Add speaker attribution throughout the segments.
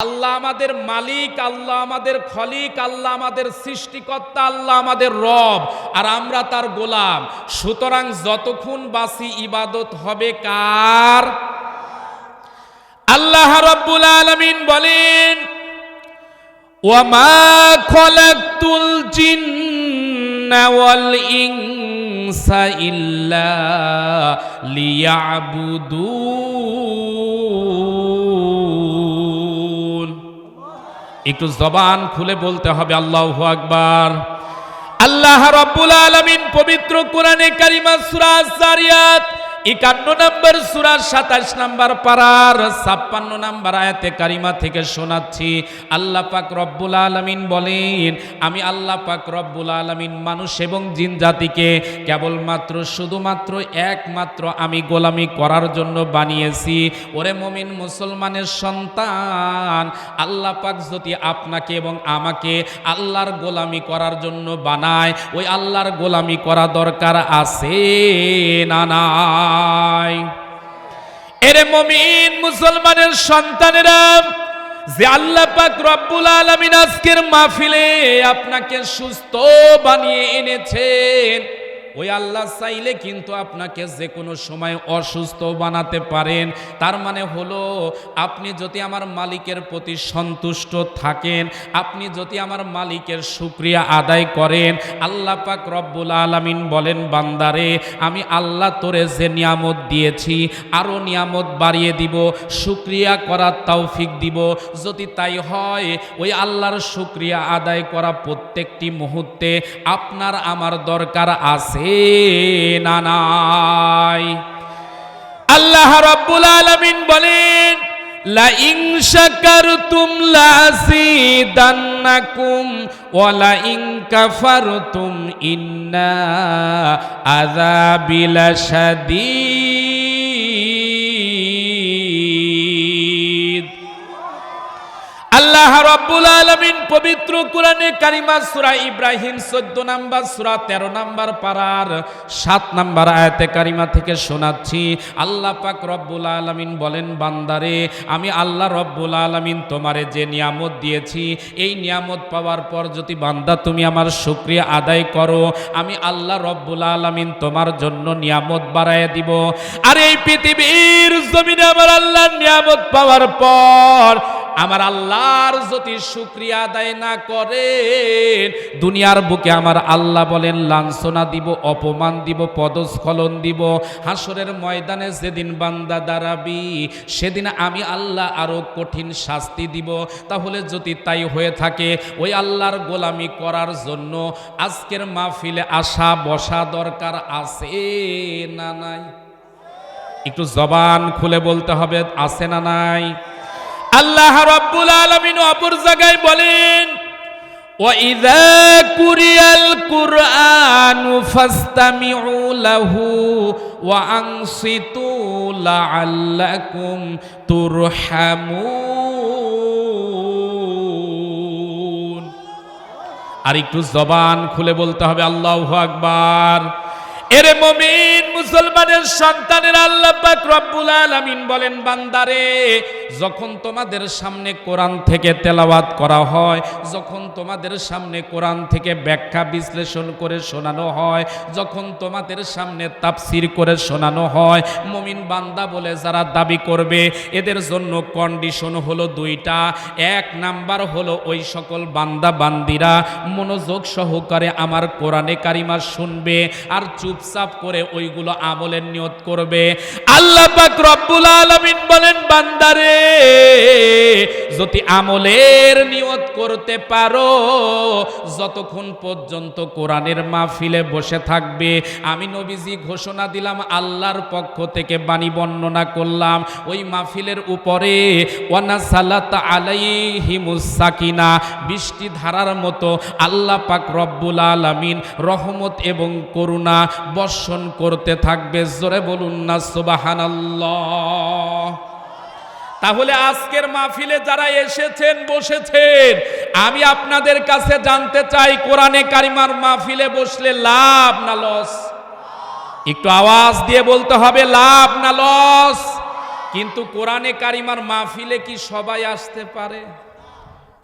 Speaker 1: আল্লাহ আমাদের মালিক, আল্লাহ আমাদের খলিক, আল্লাহ আমাদের সৃষ্টিকর্তা, আল্লাহ আমাদের রব, আর আমরা তার গোলাম। সুতরাং যতক্ষণ বাসি ইবাদত হবে কার? আল্লাহ রব্বুল আলামিন বলেন ইল্লা লিয়াবুদুন একটু জবান খুলে বলতে হবে আল্লাহ আকবার। আল্লাহ রব্বুল আলমিন পবিত্র কোরআনে কারিমা সুরাজ একান্ন নম্বর সুরার সাতাশ নম্বর পারার, ছাপ্পান্ন নম্বর আয়াতে কারিমা থেকে শোনাচ্ছি। আল্লাহ পাক রব্বুল আলমিন বলেন, আমি আল্লাহ পাক রব্বুল আলমিন মানুষ এবং জিন জাতিকে কেবলমাত্র, শুধুমাত্র একমাত্র আমি গোলামি করার জন্য বানিয়েছি। ওরে মমিন মুসলমানের সন্তান, আল্লাহ পাক যদি আপনাকে এবং আমাকে আল্লাহর গোলামি করার জন্য বানায়, ওই আল্লাহর গোলামি করা দরকার আছে না না নাই। এরে মমিন মুসলমানের সন্তানেরা, যে আল্লাহ পাক রব্বুল আলামিন আজকের মাহফিলে আপনাকে সুস্থ বানিয়ে এনেছেন। ওই আল্লাহ চাইলে কিন্তু আপনাকে যে কোনো সময় অসুস্থ বানাতে পারেন। তার মানে হলো, আপনি যদি আমার মালিকের প্রতি সন্তুষ্ট থাকেন, আপনি যদি আমার মালিকের শুক্রিয়া আদায় করেন, আল্লাহ পাক রব্বুল আলামিন বলেন, বান্দারে, আমি আল্লাহ তোরে যে নিয়ামত দিয়েছি আরও নিয়ামত বাড়িয়ে দিব শুক্রিয়া করার তৌফিক দিব। যদি তাই হয়, ওই আল্লাহর শুক্রিয়া আদায় করা প্রত্যেকটি মুহূর্তে আপনার আমার দরকার আছে না নাই। আল্লাহ রব্বুল আলমিন বলেন লা ইন শাকারতুম লাযিদান্নাকুম ওয়া লা কাফারতুম ইন্না আযাবি লাশাদীদ আল্লাহ রব্বুল আলমিন পবিত্র কোরআনে কারিমা সুরা ইব্রাহিম চোদ্দ নাম্বার, সুরা তেরো নাম্বার পাড়ার সাত নাম্বার আয়াতে কারিমা থেকে শোনাচ্ছি। আল্লাহ পাক রব্বুল আলমিন বলেন, বান্দারে, আমি আল্লাহ রব্বুল আলমিন তোমারে যে নিয়ামত দিয়েছি, এই নিয়ামত পাওয়ার পর যদি বান্দা তুমি আমার শুক্রিয়া আদায় করো, আমি আল্লাহ রব্বুল আলমিন তোমার জন্য নিয়ামত বাড়াইয়া দিব। আর এই পৃথিবীর জমিনে আমার আল্লাহর নিয়ামত পাওয়ার পর আমার আল্লাহর যদি শুক্রিয়া আদায় না করেন, দুনিয়ার বুকে আমার আল্লাহ বলেন, লাঞ্ছনা দিব, অপমান দিব, পদস্খলন দিব। হাসরের ময়দানে যেদিন বান্দা দাঁড়াবি, সেদিন আমি আল্লাহ আরও কঠিন শাস্তি দিব। তাহলে যদি তাই হয়ে থাকে, ওই আল্লাহর গোলামি করার জন্য আজকের মাহফিলে আসা, বসা দরকার আছে না নাই? একটু জবান খুলে বলতে হবে, আছে না নাই? আল্লাহ রাব্বুল আলামিন অপর জায়গায় বলেন وَإِذَا قُرِئَ الْقُرْآنُ فَاسْتَمِعُوا لَهُ وَأَنصِتُوا لَعَلَّكُمْ تُرْحَمُونَ আর একটু জবান খুলে বলতে হবে আল্লাহু আকবার এরে মমিন মুসলমানের সন্তানের আল্লাহ পাক রব্বুল আলামিন বলেন, বান্দারে, যখন তোমাদের সামনে কোরআন থেকে তেলাওয়াত করা হয়, যখন তোমাদের সামনে কোরআন থেকে ব্যাখ্যা বিশ্লেষণ করে শোনানো হয়, যখন তোমাদের সামনে তাফসির করে শোনানো হয়, মমিন বান্দা বলে যারা দাবি করবে, এদের জন্য কন্ডিশন হলো দুইটা। এক নাম্বার হলো ওই সকল বান্দা বান্দিরা মনোযোগ সহকারে আমার কোরআনে কারিমা শুনবে আর চুপচাপ করে ওইগুলো আমলের নিয়ত করবে। আল্লাহ পাক রব্বুল আলামিন বলেন, বান্দারে, যদি আমলের নিয়ত করতে পারো, যতক্ষণ পর্যন্ত কোরআনের মাহফিলে বসে থাকবে, আমি নবীজি ঘোষণা দিলাম, আল্লাহর পক্ষ থেকে বাণী বর্ণনা করলাম, ওই মাহফিলের উপরে, ওয়ানা সালাত আলাইহিমুস সাকিনা, বৃষ্টি ধারার মতো আল্লাহ পাক রব্বুল আলামিন রহমত এবং করুণা বর্ষণ করতে থাকবে, জোরে বলুন না, সুবহানাল্লাহ। তাহলে আজকের মাহফিলে যারা এসেছেন, বসেছেন, আমি আপনাদের কাছে জানতে চাই, কোরআনে কারিমার মাহফিলে বসলে লাভ না লস? একটু আওয়াজ দিয়ে বলতে হবে, লাভ না লস? কিন্তু কোরআনে কারিমার মাহফিলে কি সবাই আসতে পারে?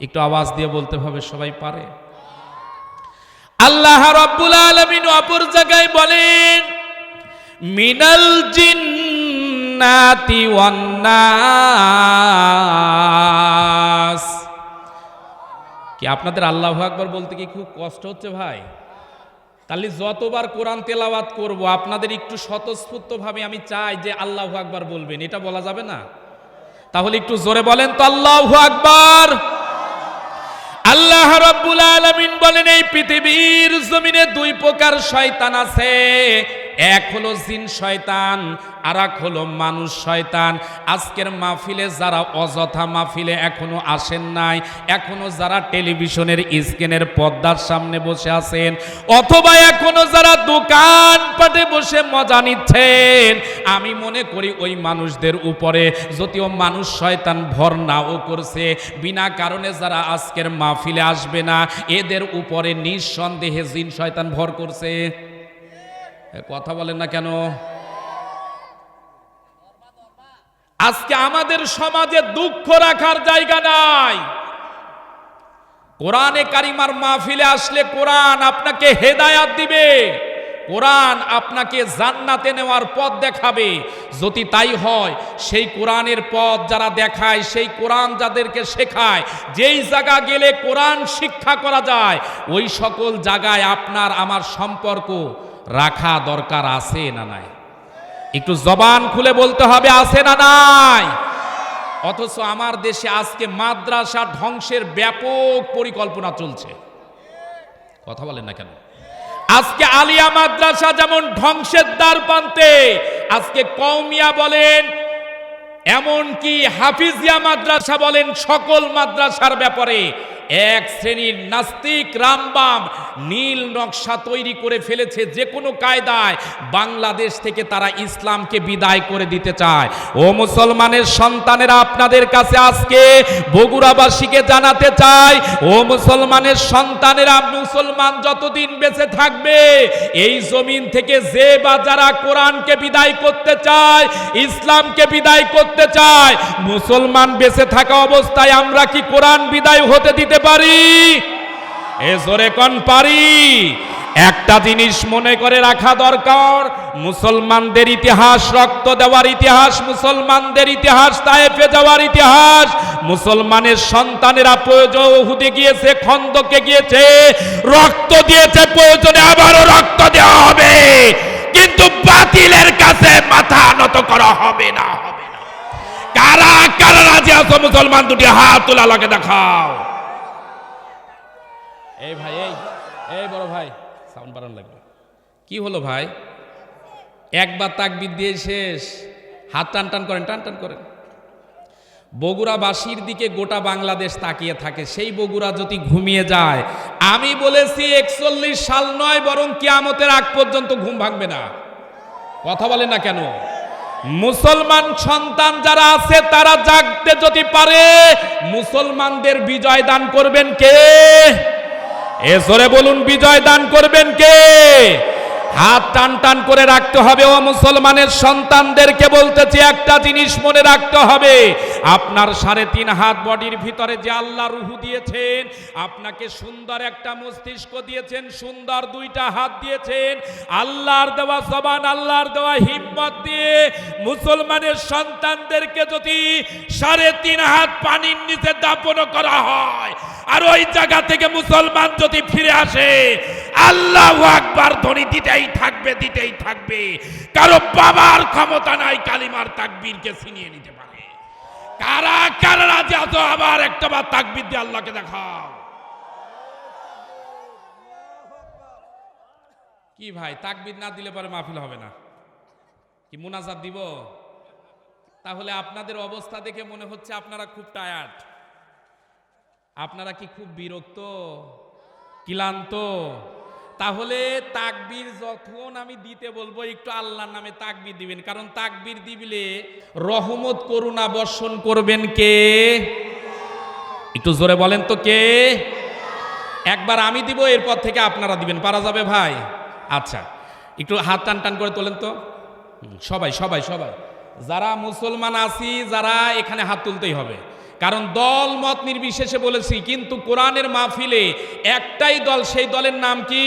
Speaker 1: একটু আওয়াজ দিয়ে বলতে হবে, সবাই পারে? আল্লাহ রব্বুল আলমিন অপর জায়গায় বলেন মিনাল জিন্নাতি ওয়ান্নাস কি আপনাদের আল্লাহ আকবর বলতে কি খুব কষ্ট হচ্ছে ভাই? তাহলে যতবার কোরআন তেলাওয়াত করব, আপনাদের একটু স্বতঃস্ফূর্তভাবে আমি চাই যে আল্লাহ আকবার বলবেন, এটা বলা যাবে না? তাহলে একটু জোরে বলেন তো, আল্লাহ আকবার। আল্লাহ রাব্বুল আলামিন বলেন, এই পৃথিবীর জমিনে দুই প্রকার শয়তান আছে। এক হলো জিন শয়তান আর এক হলো মানুষ শয়তান। আজকের মাহফিলে যারা অযথা মাহফিলে এখনও আসেন নাই, এখনও যারা টেলিভিশনের স্ক্রিনের পর্দার সামনে বসে আছেন, অথবা এখনও যারা দোকান পাটে বসে মজা নিচ্ছেন, আমি মনে করি ওই মানুষদের উপরে যদিও মানুষ শয়তান ভর নাও করছে, বিনা কারণে যারা আজকের মাহফিলে আসবে না, এদের উপরে নিঃসন্দেহে জিন শয়তান ভর করছে। কথা বলেন না কেন? আজকে আমাদের সমাজে দুঃখ রাখার জায়গা নাই। কোরআনে কারিমার মাহফিলে আসলে কোরআন আপনাকে হেদায়াত দিবে। কোরআন আপনাকে জান্নাতে নেওয়ার পথ দেখাবে। যদি তাই হয়, সেই কোরআনের পথ যারা দেখায়, সেই কোরআন যাদেরকে শেখায়, যেই জায়গা গেলে কোরআন শিক্ষা করা যায়, ওই সকল জায়গায় আপনার, আমার সম্পর্ক রাখা দরকার আছে না নাই? একটু জবান খুলে বলতে হবে, আছে না নাই? অথচ আমার দেশে আজকে মাদ্রাসা ধ্বংসের ব্যাপক পরিকল্পনা চলছে। কথা বলেন না কেন? আজকে আলিয়া মাদ্রাসা যেমন ধ্বংসের দ্বার প্রান্তে, আজকে কৌমিয়া বলেন, এমনকি হাফিজিয়া মাদ্রাসা বলেন, সকল মাদ্রাসার ব্যাপারে এক শ্রেণির নাস্তিক রামবাম নীল নকশা তৈরি করে ফেলেছে যে কোনো কায়দায়। বাংলাদেশ থেকে তারা ইসলামকে বিদায় করে দিতে চায়। ও মুসলমানের সন্তানেরা আপনাদের কাছে আজকে বগুড়াবাসীকে জানাতে চাই ও মুসলমানের সন্তানেরা মুসলমান যতদিন বেঁচে থাকবে, এই জমিন থেকে যে বা যারা কোরআনকে বিদায় করতে চায়, ইসলামকে বিদায় করতে চায়, মুসলমান বেঁচে থাকা অবস্থায় আমরা কি কোরআন বিদায় হতে দিতে পারি? এ জোরে কন পারি। একটা জিনিস মনে করে রাখা দরকার। মুসলমানদের ইতিহাস, রক্ত দেওয়ার ইতিহাস, মুসলমানদের ইতিহাস, তায়েফে যাওয়ার ইতিহাস। মুসলমানের সন্তানেরা প্রয়োজন হুদে গিয়েছে, খন্দকে গিয়েছে। রক্ত দিয়েছে, প্রয়োজনে আবারও রক্ত দেওয়া হবে। কিন্তু বাতিলের কাছে মাথা নত করা হবে না হবে না। কারা কারা রাজি আছো মুসলমান? দুটি হাত তোলা লাগে দেখাও। এই ভাই, এই এই বড় ভাই সাউন্ড বাড়ানো লাগবে। কি হলো ভাই? একবার তাকবির দিয়ে শেষ। হাত টান টান করেন, টান টান করেন। বগুড়াবাসীর দিকে গোটা বাংলাদেশ তাকিয়ে থাকে। সেই বগুড়া যদি ঘুমিয়ে যায়, আমি বলেছি একচল্লিশ সাল নয়, বরং কিয়ামতের আগ পর্যন্ত ঘুম ভাঙবে না। কথা বলে না কেন? মুসলমান সন্তান যারা আছে, তারা জাগতে যদি পারে, মুসলমানদের বিজয় দান করবেন কে? এ বলুন, বিজয় দান করবেন কে? হাত টান টান করে রাখতে হবে। ও মুসলমানের সন্তানদেরকে বলতেছি, একটা জিনিস মনে রাখতে হবে। আপনার সাড়ে তিন হাত বডির ভিতরে যে আল্লাহ রুহু দিয়েছেন, আপনাকে সুন্দর একটা মস্তিষ্ক দিয়েছেন, সুন্দর দুইটা হাত দিয়েছেন, আল্লাহর দেওয়া জবান, আল্লাহর দেওয়া হিম্মত দিয়ে মুসলমানের সন্তানদেরকে যদি সাড়ে তিন হাত পানির নিচে দাপন করা হয় আর ওই জায়গা থেকে মুসলমান যদি ফিরে আসে, আল্লাহ আকবার ধ্বনি দিতেই থাকবে দিতেই থাকবে। কারও বাবার ক্ষমতা নাই, কালিমার তাকবীরকে ছিনিয়ে নিতে পারে। কারা কারা রাজি আছো? আবার একটা বার তাকবীর দিয়ে আল্লাহকে দেখাও। কি ভাই, তাকবীর না দিলে পরে মাহফিল হবে না। কি মুনাজাত দিব? তাহলে আপনাদের অবস্থা দেখে মনে হচ্ছে আপনারা খুব টায়ার্ড আপনারা কি খুব বিরক্ত? ক্লান্ত। তাহলে তাকবীর যখন আমি দিতে বলব, একটু আল্লাহর নামে তাকবীর দিবেন। কারণ তাকবীর দিবিলে রহমত, করুণা বর্ষণ করবেন কে? একটু জোরে বলেন তো কে? একবার আমি দিব, এরপর থেকে আপনারা দিবেন। পারা যাবে ভাই? আচ্ছা একটু হাত টান টান করে তোলেন তো। সবাই সবাই সবাই। যারা মুসলমান আছি, যারা এখানে হাত তুলতেই হবে। কারণ দল মত নির্বিশেষে বলেছি, কিন্তু কোরআনের মাহফিলে একটাই দল, সেই দলের নাম কি?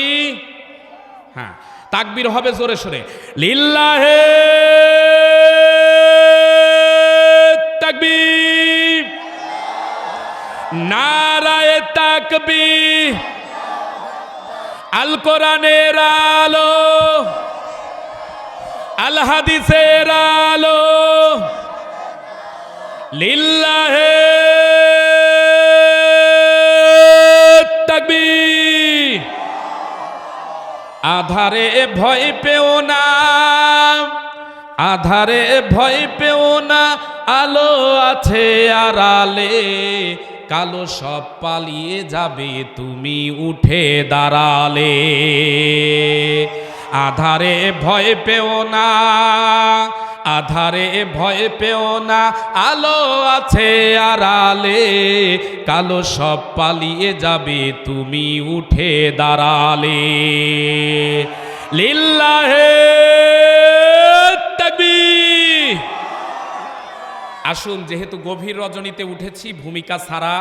Speaker 1: হ্যাঁ তাকবির হবে জোরে সোরে। লিল্লাহে তাকবীর। নারায়ে তাকবীর। আল কোরআনের আলো। আল হাদিসের আলো। লিল্লাহে তাকবীর। আধারে ভয় পেও না, আধারে ভয় পেও না, আলো আছে আড়ালে, কালো সব পালিয়ে যাবে, তুমি উঠে দাঁড়ালে। আধারে ভয় পেও না আধারে ভয় পেও না, আলো আছে আড়ালে, কালো সব পালিয়ে যাবে, তুমি উঠে দাঁড়ালে। লিল্লাহে আসুন, যেহেতু গভীর রজনীতে উঠেছি, ভূমিকা ছাড়া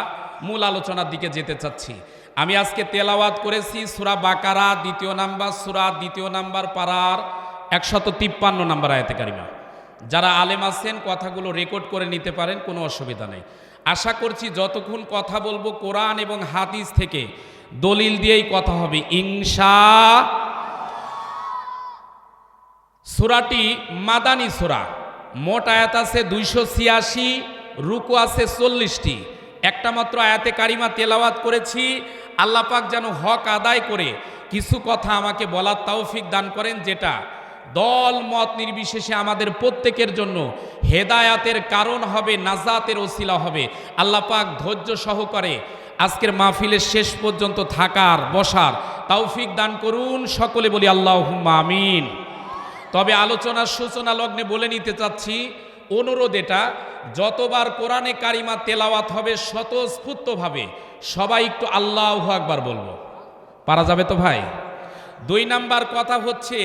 Speaker 1: মূল আলোচনার দিকে যেতে চাচ্ছি। আমি আজকে তেলাওয়াত করেছি সুরা বাকারা, দ্বিতীয় নাম্বার, সুরা দ্বিতীয় নাম্বার পাড়ার একশত তিপ্পান্ন নাম্বার আয়তে কারিমা। যারা আলেম আছেন, কথাগুলো রেকর্ড করে নিতে পারেন, কোনো অসুবিধা নেই। আশা করছি যতক্ষণ কথা বলব কোরআন এবং হাদিস থেকে, দলিল দিয়েই কথা হবে। ইংসা সুরাটি মাদানী সুরা। মোট আয়াত আছে দুইশো ছিয়াশি, রুকু আছে চল্লিশটি। একটা মাত্র আয়াতে কারিমা তেলাওয়াত করেছি। আল্লাহ পাক যেন হক আদায় করে কিছু কথা আমাকে বলার তৌফিক দান করেন, যেটা দল মত নির্বিশেষে আমাদের প্রত্যেকের জন্য হেদায়াতের কারণ হবে, নাজাতের ওসিলা হবে। আল্লাহ পাক ধৈর্য সহকারে আজকের মাহফিলের শেষ পর্যন্ত থাকার, বসার তৌফিক দান করুন। সকলে বলি আল্লাহ আমিন। তবে আলোচনার সূচনা, লগ্নে বলে নিতে চাচ্ছি, অনুরোধ এটা, যতবার কোরআনে কারিমা তেলাওয়াত হবে স্বতঃস্ফূর্তভাবে সবাই একটু আল্লাহ আকবার বলব। পারা যাবে তো ভাই? দুই নাম্বার কথা হচ্ছে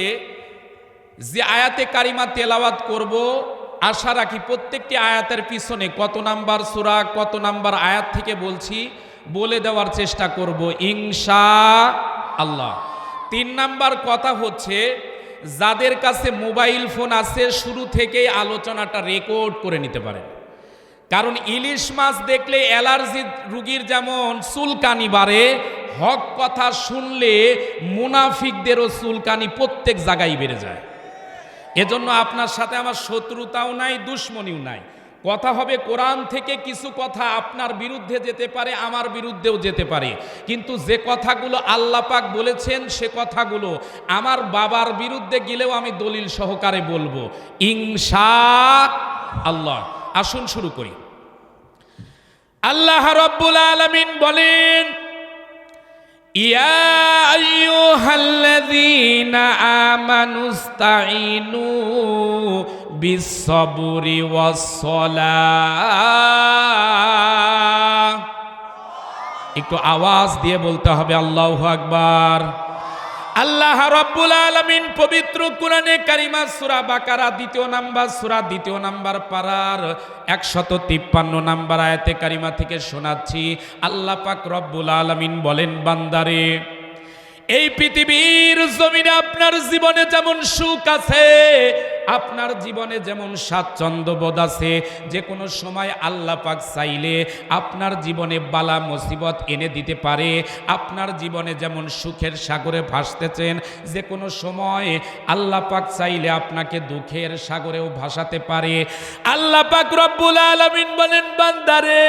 Speaker 1: যে আয়াতে কারিমা তেলাওয়াত করব, আশা রাখি প্রত্যেকটি আয়াতের পিছনে কত নাম্বার সুরা, কত নাম্বার আয়াত থেকে বলছি, বলে দেওয়ার চেষ্টা করব, ইনশা আল্লাহ। তিন নাম্বার কথা হচ্ছে, যাদের কাছে মোবাইল ফোন আছে, শুরু থেকেই আলোচনাটা রেকর্ড করে নিতে পারেন। কারণ ইলিশ মাছ দেখলে অ্যালার্জি রুগীর যেমন চুলকানি বাড়ে, হক কথা শুনলে মুনাফিকদেরও চুলকানি প্রত্যেক জায়গায় বেড়ে যায়। এজন্য আপনার সাথে আমার শত্রুতাও নাই, দুশ্মনীও নাই। কথা হবে কোরআন থেকে কিছু কথা আপনার বিরুদ্ধে যেতে পারে, আমার বিরুদ্ধেও যেতে পারে। কিন্তু যে কথাগুলো আল্লাহ পাক বলেছেন, সে কথাগুলো আমার বাবার বিরুদ্ধে গেলেও আমি দলিল সহকারে বলব। ইংসা আল্লাহ। আসুন শুরু করি। আল্লাহ রব্বুল আলামিন বলেন ইয়া أيها الذين آمنوا استعينوا بالصبر والصلاة একটু আওয়াজ দিয়ে বলতে হবে আল্লাহ আকবার আল্লাহ রব্বুল আলমিন পবিত্র কুরানে কারিমা সুরা বাকারা দ্বিতীয় নাম্বার, সুরা দ্বিতীয় নাম্বার পাড়ার একশত তিপ্পান্ন নাম্বার আয়াতে কারিমা থেকে শোনাচ্ছি। আল্লাহ পাক রব্বুল আলমিন বলেন, বান্দারে, এই পৃথিবীর জমিনে আপনার জীবনে যেমন সুখ আছে আপনার জীবনে যেমন স্বাচ্ছন্দ্য বোধ আছে, যে কোনো সময় আল্লাহ পাক চাইলে আপনার জীবনে বালা মুসিবত এনে দিতে পারে। আপনার জীবনে যেমন সুখের সাগরে ভাসতেছেন, যে কোনো সময় আল্লাহ পাক চাইলে আপনাকে দুঃখের সাগরেও ভাসাতে পারে। আল্লাহ পাক রব্বুল আলামিন বলেন, বান্দারে,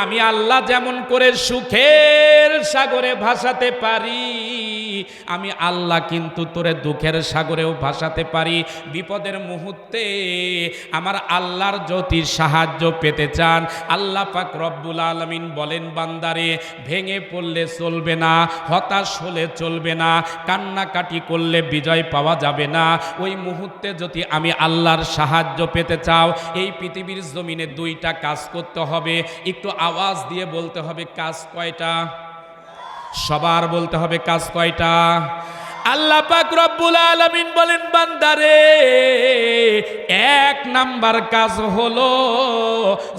Speaker 1: আমি আল্লাহ যেমন করে সুখের সাগরে ভাসাতে পারি আমি আল্লাহ কিন্তু তোরে দুঃখের সাগরেও ভাসাতে পারি, বিপদের মুহূর্তে আমার আল্লাহর জ্যোতির সাহায্য পেতে চান। আল্লাহ পাক রব্বুল আলমিন বলেন, বান্দারে, ভেঙে পড়লে চলবে না, হতাশ হলে চলবে না, কান্নাকাটি করলে বিজয় পাওয়া যাবে না। ওই মুহূর্তে যদি আমি আল্লাহর সাহায্য পেতে চাও, এই পৃথিবীর জমিনে দুইটা কাজ করতে হবে। একটু আওয়াজ দিয়ে বলতে হবে, কাজ কয়টা? সবার বলতে হবে কাজ কয়টা? আল্লাহ পাক রব্বুল আলামিন বলেন, বান্দারে, এক নাম্বার কাজ হলো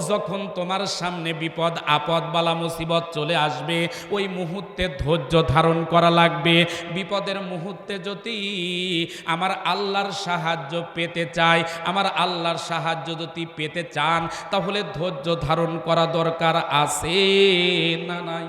Speaker 1: যখন তোমার সামনে বিপদ, আপদ, বালা, মুসিবত চলে আসবে, ওই মুহূর্তে ধৈর্য ধারণ করা লাগবে। বিপদের মুহূর্তে যদি আমার আল্লাহর সাহায্য পেতে চাই আমার আল্লাহর সাহায্য যদি পেতে চান, তাহলে ধৈর্য ধারণ করা দরকার আছে না নাই?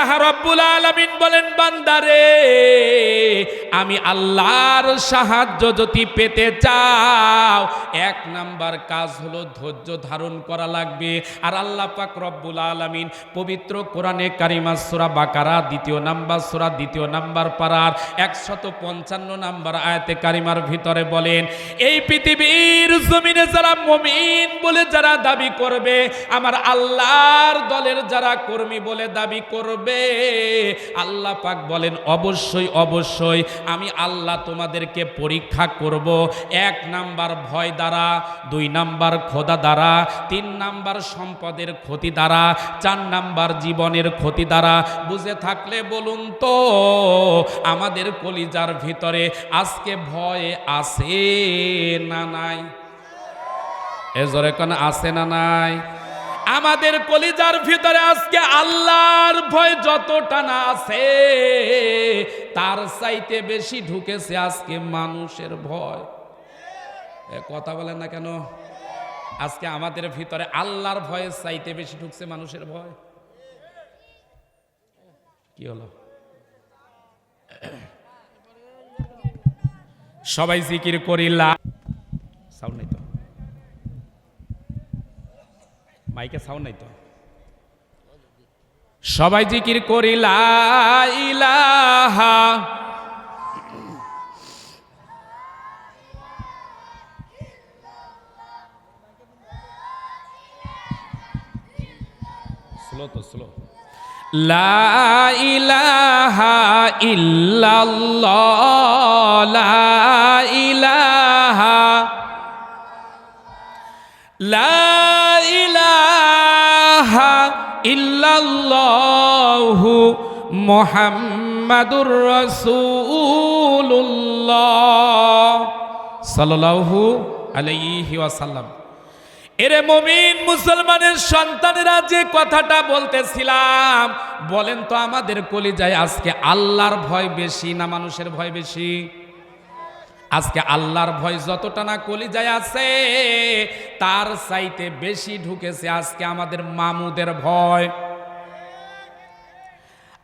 Speaker 1: আল্লাহ রব্বুল আলামিন বলেন, বান্দারে, আমি আল্লাহর সাহায্য যদি পেতে চাও, এক নাম্বার কাজ হলো ধৈর্য ধারণ করা লাগবে। আর আল্লাহ পাক রব্বুল আলামিন পবিত্র কোরআনে কারিমা সূরা বাকারা, দ্বিতীয় নাম্বার সূরা, দ্বিতীয় নাম্বার পারার একশত পঞ্চান্ন নাম্বার আয়াতে কারিমার ভিতরে বলেন, এই পৃথিবীর জমিনে যারা মমিন বলে যারা দাবি করবে, আমার আল্লাহর দলের যারা কর্মী বলে দাবি করবে আল্লাহ পাক বলেন, অবশ্যই অবশ্যই আমি আল্লাহ তোমাদেরকে পরীক্ষা করব। এক নাম্বার ভয় দ্বারা, দুই নাম্বার খোদা দ্বারা, তিন নাম্বার সম্পদের ক্ষতি দ্বারা, চার নাম্বার জীবনের ক্ষতি দ্বারা। বুঝে থাকলে বলুন তো, আমাদের কলিজার ভিতরে আজকে ভয় আছে না নাই? এ জোরে কোন, আছে না নাই? আমাদের কলিজার ভিতরে আজকে আল্লাহর ভয় যতটা না আছে, তার চাইতে বেশি ঢুকেছে আজকে মানুষের ভয়। কথা বলেন না কেন? আজকে আমাদের ভিতরে আল্লাহর ভয়ের চাইতে বেশি ঢুকছে মানুষের ভয়। কি হলো? সবাই জিকির করিলা সাউন্ড নাই তো মাইকে সাউন্ড নাই তো? সবাই জিকির করি, লা ইলাহা। স্লো তো স্লো লা ইলাহা ইল্লাল্লাহ, লা ইলাহা। লা ইল্লাল্লাহু মুহাম্মাদুর রাসূলুল্লাহ সাল্লাল্লাহু আলাইহি ওয়াসাল্লাম। এরে মমিন মুসলমানের সন্তানেরা যে কথাটা বলতেছিলাম, বলেন তো আমাদের কলিজায় আজকে আল্লাহর ভয় বেশি না মানুষের ভয় বেশি? আজকে আল্লাহর ভয় যতটা না কলিজায় আছে, তার চাইতে বেশি ঢুকেছে আজকে আমাদের মামুদের ভয়।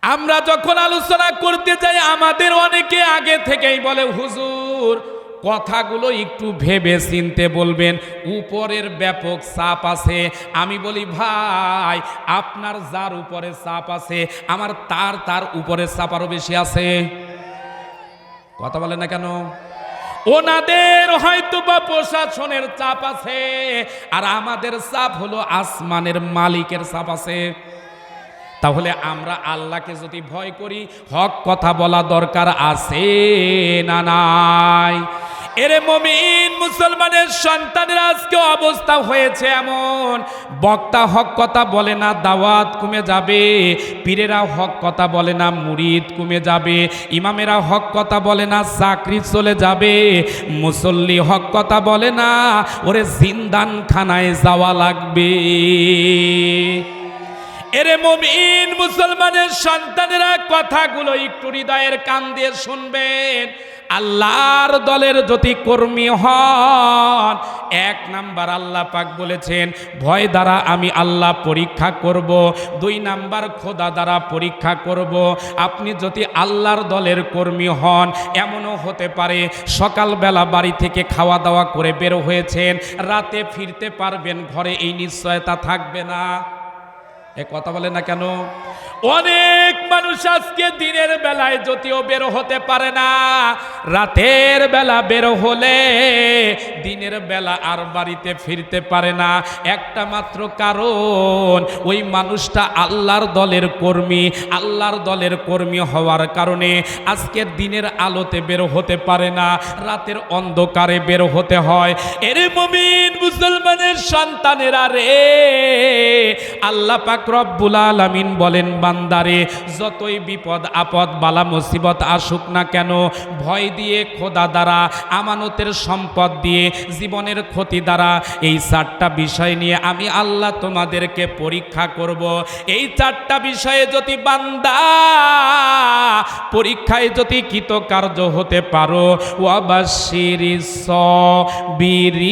Speaker 1: আমরা যখন আলোচনা করতে যাই, আমাদের অনেকে আগে থেকেই বলে, হুজুর, কথাগুলো একটু ভেবে চিনতে বলবেন। উপরের ব্যাপক চাপ আছে। আমি বলি, ভাই, আপনার যার উপরে চাপ আছে, আমার তার তার উপরে চাপ আরও বেশি আছে। কথা বলে না কেন? ওনাদের হয়তো বা প্রশাসনের চাপ আছে, আর আমাদের চাপ হলো আসমানের মালিকের চাপ আছে। তাহলে আমরা আল্লাহকে যদি ভয় করি, হক কথা বলা দরকার আছে না নাই? এরে মমিন, মুসলমানের সন্তানের আজকে অবস্থা হয়েছে এমন। বক্তা হক কথা বলে না, দাওয়াত কমে যাবে। পীরেরা হক কথা বলে না, মুরিদ কমে যাবে। ইমামেরা হক কথা বলে না, চাকরি চলে যাবে। মুসল্লি হক কথা বলে না, ওরে জিন্দান খানায় যাওয়া লাগবে। এরে মমিন, মুসলমানের সন্তানেরা কথাগুলো একটু হৃদয়ের কান দিয়ে শুনবেন। আল্লাহর দলের যদি কর্মী হন, এক নাম্বার আল্লাহ পাক বলেছেন, ভয় দ্বারা আমি আল্লাহ পরীক্ষা করব, দুই নাম্বার খোদা দ্বারা পরীক্ষা করব। আপনি যদি আল্লাহর দলের কর্মী হন, এমনও হতে পারে, সকালবেলা বাড়ি থেকে খাওয়া দাওয়া করে বের হয়েছেন, রাতে ফিরতে পারবেন, ঘরে এই নিশ্চয়তা থাকবে না। এ কথা বলে না কেন? অনেক মানুষ আজকে দিনের বেলায় যদিও বের হতে পারে না, রাতের বেলা বের হলে দিনের বেলা আর বাড়িতে ফিরতে পারে না। একটা মাত্র কারণ, ওই মানুষটা আল্লাহর দলের কর্মী, আল্লাহর দলের কর্মী হওয়ার কারণে আজকের দিনের আলোতে বের হতে পারে না, রাতের অন্ধকারে বের হতে হয়। এরে মমিন মুসলমানের সন্তানেরা রে আল্লাহ পাক রব্বুল আলামিন বলেন, বান্দারে, যতই বিপদ, আপদ, বালা, মুসিবত আসুক না কেন, ভয় দিয়ে খোদা দ্বারা, আমানতের সম্পদ দিয়ে, জীবনের ক্ষতি দ্বারা, এই চারটা বিষয় নিয়ে আমি আল্লাহ তোমাদেরকে পরীক্ষা করব। এই চারটা বিষয়ে যদি বান্দা পরীক্ষায় যদি কৃতকার্য হতে পারো ওয়াবাশির সবিরিন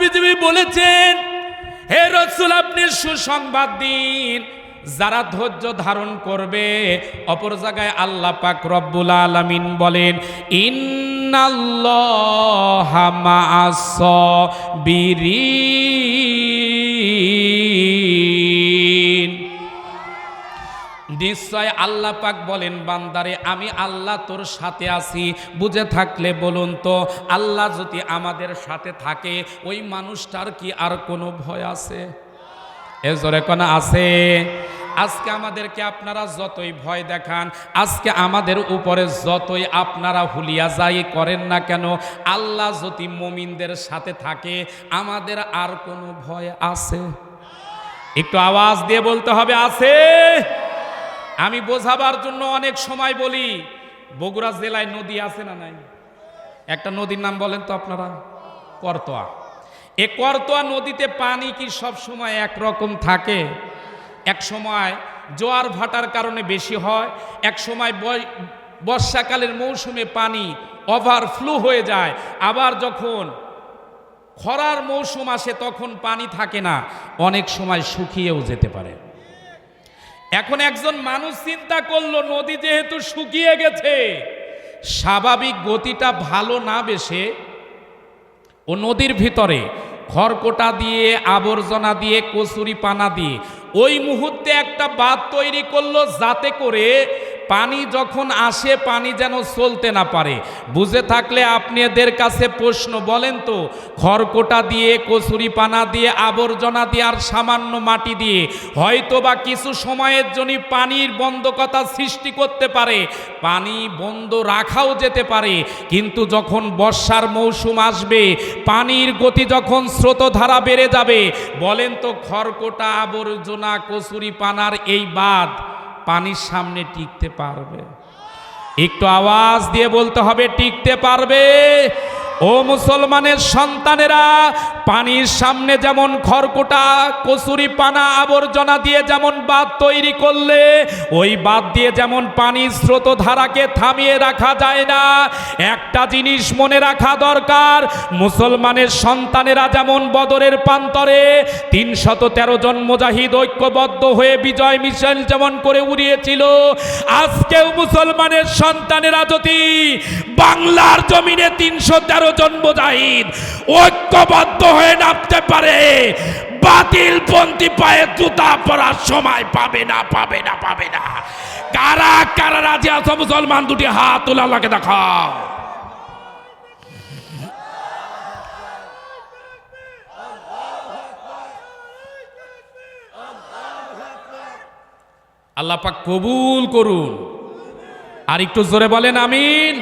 Speaker 1: আল্লাহর বলেছেন, হে রসুল, আপনি সুসংবাদ দিন। যারা ধৈর্য ধারণ করবে, অপর জায়গায় আল্লাহ পাক রব্বুল আলামিন বলেন, ইন্নাল্লাহ মা'আস-সাবিরিন। নিশ্চয় আল্লাহ পাক বলেন, বান্দারে, আমি আল্লাহ তোর সাথে আছি। বুঝে থাকলে বলুন তো, আল্লাহ যদি আমাদের সাথে থাকে, ওই মানুষটার কি আর কোনো ভয় আছে? এ জোরে কোন আছে? আজকে আমাদেরকে আপনারা যতই ভয় দেখান, আজকে আমাদের উপরে যতই আপনারা হুলিয়া যাই করেন না কেন, আল্লাহ যদি মমিনদের সাথে থাকে, আমাদের আর কোনো ভয় আছে? একটু আওয়াজ দিয়ে বলতে হবে, আছে? আমি বোঝাবার জন্য অনেক সময় বলি, বগুড়া জেলায় নদী আছে না নাই? একটা নদীর নাম বলেন তো আপনারা? করতোয়া। এ করতোয়া নদীতে পানি কি সব সময় একরকম থাকে? এক সময় জোয়ার ভাটার কারণে বেশি হয়, এক সময় বর্ষাকালের মৌসুমে পানি ওভারফ্লো হয়ে যায়, আবার যখন খরার মৌসুম আসে তখন পানি থাকে না, অনেক সময় শুকিয়েও যেতে পারে। এখন একজন মানুষ চিন্তা করল, নদী যেহেতু শুকিয়ে গেছে, স্বাভাবিক গতিটা ভালো না বেশে ও নদীর ভিতরে খড়কোটা দিয়ে, আবর্জনা দিয়ে কচুরি পানা দিয়ে, ওই মুহূর্তে একটা বাঁধ তৈরি করল যাতে করে পানি যখন আসে, পানি যেন চলতে না পারে। বুঝে থাকলে আপনি এদের কাছে প্রশ্ন, বলেন তো, খড়কোটা দিয়ে কচুরি পানা দিয়ে, আবর্জনা দিয়ে, আর সামান্য মাটি দিয়ে হয়তো বা কিছু সময়ের জন্য পানির বন্ধকতা সৃষ্টি করতে পারে, পানি বন্ধ রাখাও যেতে পারে, কিন্তু যখন বর্ষার মৌসুম আসবে, পানির গতি যখন স্রোতধারা বেড়ে যাবে, বলেন তো, খড়কোটা, আবর্জনা কচুরি পানার এই বাঁধ পানির সামনে টিকতে পারবে। একটু আওয়াজ দিয়ে বলতে হবে টিকতে পারবে? ও মুসলমানের সন্তানেরা, পানির সামনে যেমন খড়কুটা, কচুরি পানা, আবর্জনা দিয়ে যেমন বাঁধ তৈরি করলে, ওই বাদ দিয়ে যেমন পানির স্রোত ধারাকে থামিয়ে রাখা যায় না, একটা জিনিস মনে রাখা দরকার, মুসলমানের সন্তানেরা যেমন বদরের প্রান্তরে তিনশত তেরো জন মুজাহিদ ঐক্যবদ্ধ হয়ে বিজয় মিশেল যেমন করে উড়িয়েছিল, আজকেও মুসলমানের সন্তানেরা যদি বাংলার জমিনে তিনশো তেরো জন মুজাহিদ ঐক্যবদ্ধ হয়ে নামতে পারে। বাতিল পন্থী পায়ে জুতা পরার সময় পাবে না পাবে না পাবে না। কারা কারা রাজি আছো মুসলমান? দুটি হাত তোলা দেখাও। আল্লাহ পাক কবুল করুন। আর একটু জোরে বলেন, আমিন।